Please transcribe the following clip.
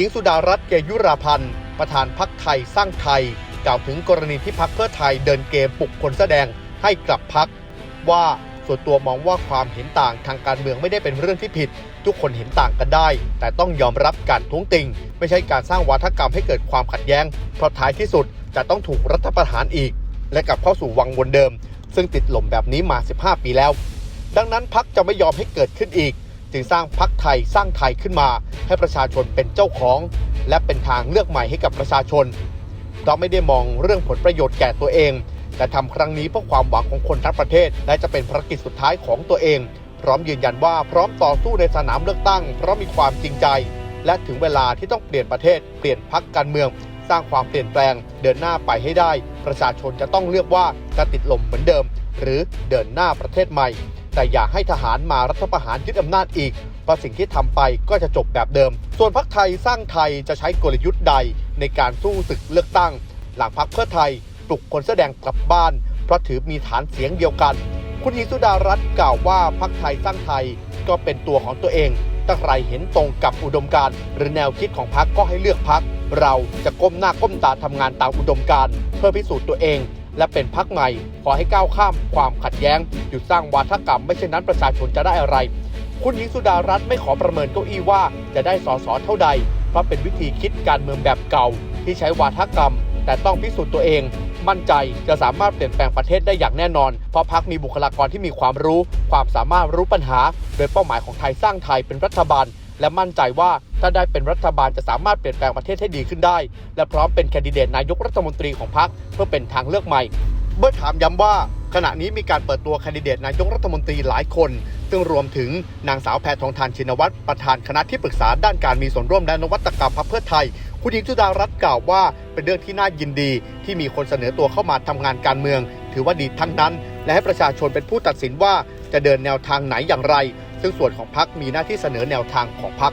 ญิงสุดารัตน์เกยุราพันธ์ประธานพักไทยสร้างไทย กล่าวถึงกรณีที่พักเพื่อไทยเดินเกมปลุกคนแสดงให้กลับพัก ว่าส่วนตัวมองว่าความเห็นต่างทางการเมืองไม่ได้เป็นเรื่องที่ผิด ทุกคนเห็นต่างกันได้ แต่ต้องยอมรับการท้วงติง ไม่ใช่การสร้างวาทกรรมให้เกิดความขัดแย้งเพราะท้ายที่สุดจะต้องถูกรัฐประหารอีก และกลับเข้าสู่วังวนเดิม ซึ่งติดหล่มแบบนี้มา 15 ปีแล้ว ดังนั้นพักจะไม่ยอมให้เกิดขึ้นอีก จึงสร้างพักไทยสร้างไทยขึ้นมา ให้ประชาชนเป็นเจ้าของ และเป็นทางเลือกใหม่ให้กับประชาชนเพราะไม่ได้มองเรื่องผลประโยชน์แก่ตัวเอง แต่ทำครั้งนี้เพื่อความหวังของคนทั้งประเทศ และจะเป็นภารกิจสุดท้ายของตัวเอง พร้อมยืนยันว่าพร้อมต่อสู้ในสนามเลือกตั้ง เพราะมีความจริงใจ และถึงเวลาที่ต้องเปลี่ยนประเทศ เปลี่ยนพักการเมือง สร้างความเปลี่ยนแปลง เดินหน้าไปให้ได้ ประชาชนจะต้องเลือกว่าจะติดลมเหมือนเดิม หรือเดินหน้าประเทศใหม่ แต่อย่าให้ทหารมารัฐประหารยึดอำนาจอีก เพราะสิ่งที่ทำไปก็จะจบแบบเดิม ส่วนพรรคไทยสร้างไทยจะใช้กลยุทธ์ใดในการสู้ศึกเลือกตั้ง หลังพรรคเพื่อไทยปลุกคนแสอแดงกลับบ้าน เพราะถือมีฐานเสียงเดียวกัน คุณหญิงสุดารัตน์กล่าวว่าพรรคไทยสร้างไทยก็เป็นตัวของตัวเองถ้าใครเห็นตรงกับอุดมการณ์หรือแนวคิดของพรรคก็ให้เลือกพรรคเราจะก้มหน้าก้มตาทำงานตามอุดมการณ์เพื่อพิสูจน์ตัวเอง และเป็นพรรคใหม่ ขอให้ก้าวข้ามความขัดแย้ง หยุดสร้างวาทกรรม ไม่เช่นนั้นประชาชนจะได้อะไร คุณหญิงสุดารัตน์ไม่ขอประเมินเก้าอี้ว่าจะได้สอสอเท่าใด เพราะเป็นวิธีคิดการเมืองแบบเก่า ที่ใช้วาทกรรม แต่ต้องพิสูจน์ตัวเอง มั่นใจจะสามารถเปลี่ยนแปลงประเทศได้อย่างแน่นอน เพราะพักมีบุคลากรที่มีความรู้ ความสามารถรู้ปัญหา โดยเป้าหมายของไทยสร้างไทยเป็นรัฐบาล และมั่นใจว่าถ้าได้เป็นรัฐบาลจะสามารถเปลี่ยนแปลงประเทศให้ดีขึ้นได้ และพร้อมเป็นแคนดิเดตนายกรัฐมนตรีของพรรคเพื่อเป็นทางเลือกใหม่เมื่อถามย้ำว่า ขณะนี้มีการเปิดตัวแคนดิเดตนายกรัฐมนตรีหลายคน ซึ่งรวมถึงนางสาวแพทองทานชินวัตรประธานคณะที่ปรึกษาด้านการมีส่วนร่วมและนวัตกรรมพรรคเพื่อไทย คุณหญิงสุดารัตน์กล่าวว่าเป็นเรื่องที่น่ายินดี ที่มีคนเสนอตัวเข้ามาทำงานการเมือง ถือว่าดีทั้งนั้น และให้ประชาชนเป็นผู้ตัดสินว่าจะเดินแนวทางไหนอย่างไร ซึ่งส่วนของพักมีหน้าที่เสนอแนวทางของพัก